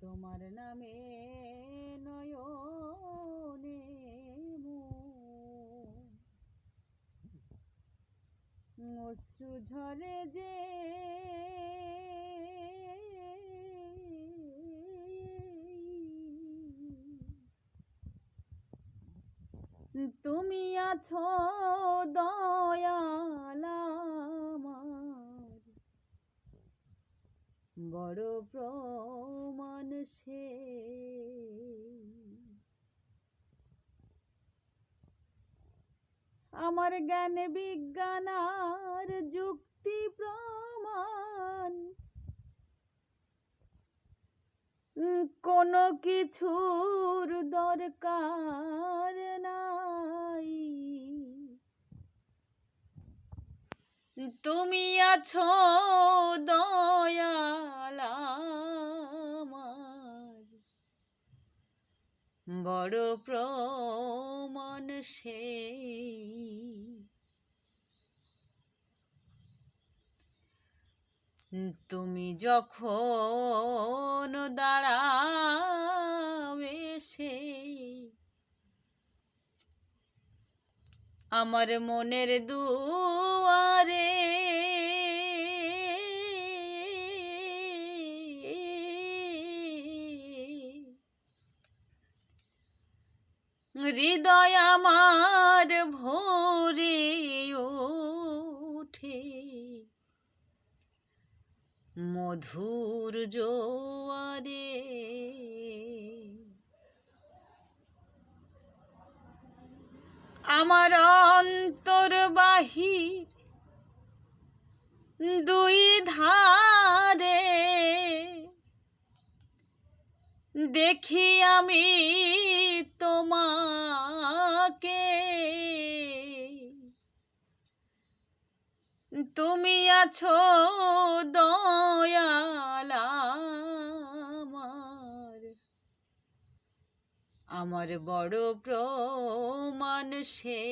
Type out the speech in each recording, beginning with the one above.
তোমার নামে নয়নে অশ্রু ঝরে যে তুমি আছো দয়াল বড় প্রমাণ সে। আমার জ্ঞান বিজ্ঞান আর যুক্তি প্রমাণ। কোনো কিছুর দরকার নাই। তুমি আছো দয়াল বড় প্রমাণ সেই। তুমি যখন দাঁড়াবে সে আমার মনের দুয়ারে হৃদয় আমার ভোরে ওঠে। মধুর জোয়ারে আমার অন্তর বাহির দুই ধারে দেখি আমি তুমি আছো দয়াল আমার। আমার বড় প্রমাণ সে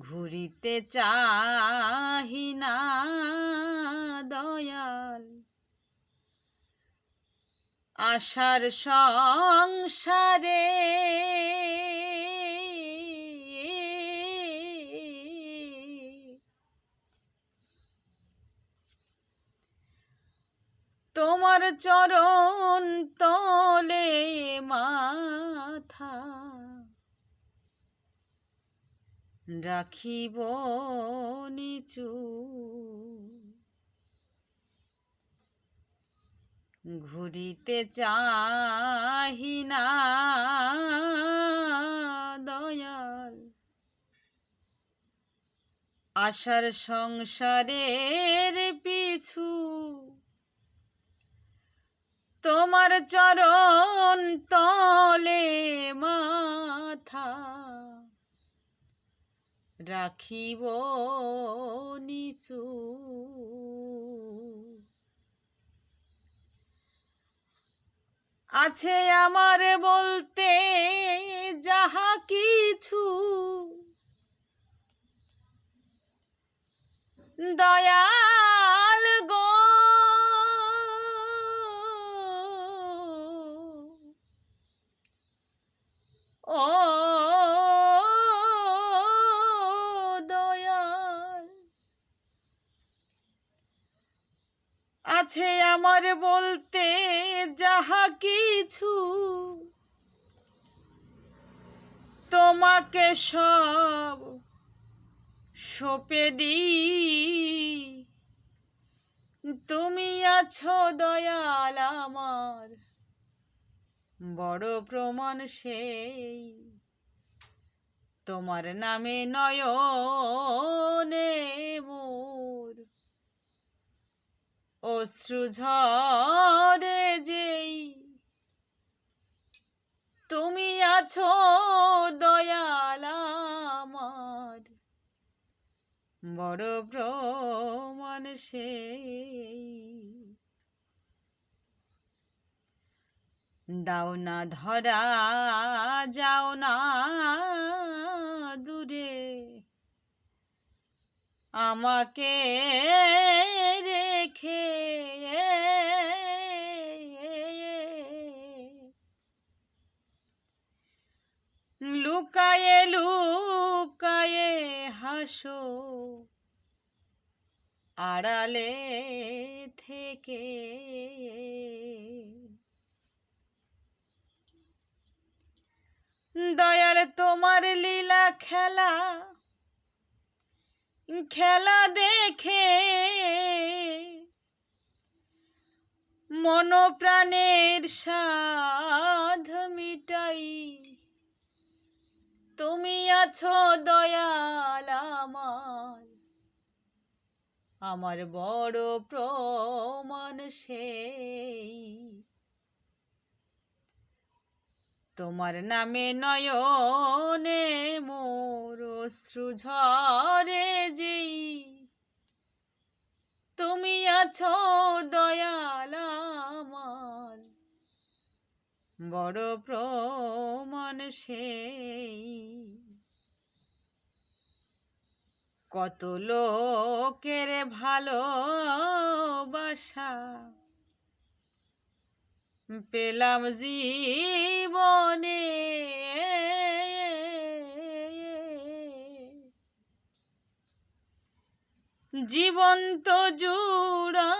ঘুরিতে চাহি না দয়াল। আশার সংসারে চরণ তলে মাথা। রাখিব নিচু। ঘুরিতে চাহি না দয়াল। আশার সংসারের পিছু তোমার চরণ তলে মাথা রাখিব নিচু। আছে আমার বলতে যাহা কিছু দয়াল কিছু তোমাকে সব সপে দি তুমি আছো দয়াল আমার, বড় প্রমাণ সেই। তোমার নামে নয়নে মোর অশ্রু ঝরে যেই তুমি আছো দয়াল আমার। বড় প্রমাণ সেই। দাও না ধরা যাও না দূরে। আমাকে হাসো আড়ালে থেকে দয়াল তোমার লীলা খেলা খেলা দেখে মনপ্রাণের সাধ মিটাই। তুমি আছো দয়াল আমার আমার বড় প্রমাণ সেই। তোমার নামে নয়নে মোর ঝরে যেই। তুমি আছো দয়াল বড় প্রমাণ সেই। কত লোকের ভালোবাসা পেলাম জীবনে। জীবন্ত তো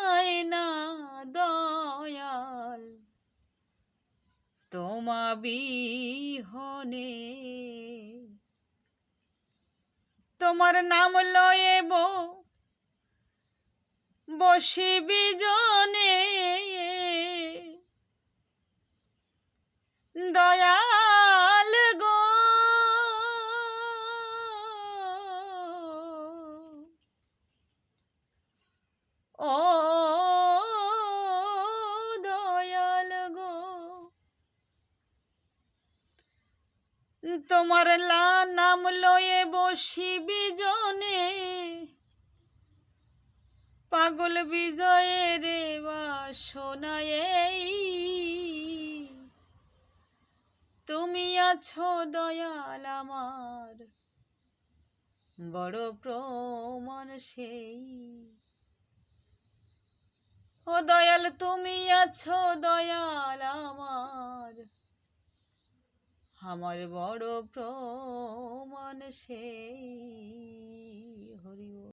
বিহনে তোমার নাম লয়েব বসি বিজনে দয়াল তোমার লা নাম লয়ে বসি বিজনে পাগল বিজয়ে রে বাসনায় তুমি আছো দয়াল আমার, বড় প্রমাণ সেই। ও দয়াল, তুমি আছো দয়াল আমার আমার বড় প্রমাণ সেই।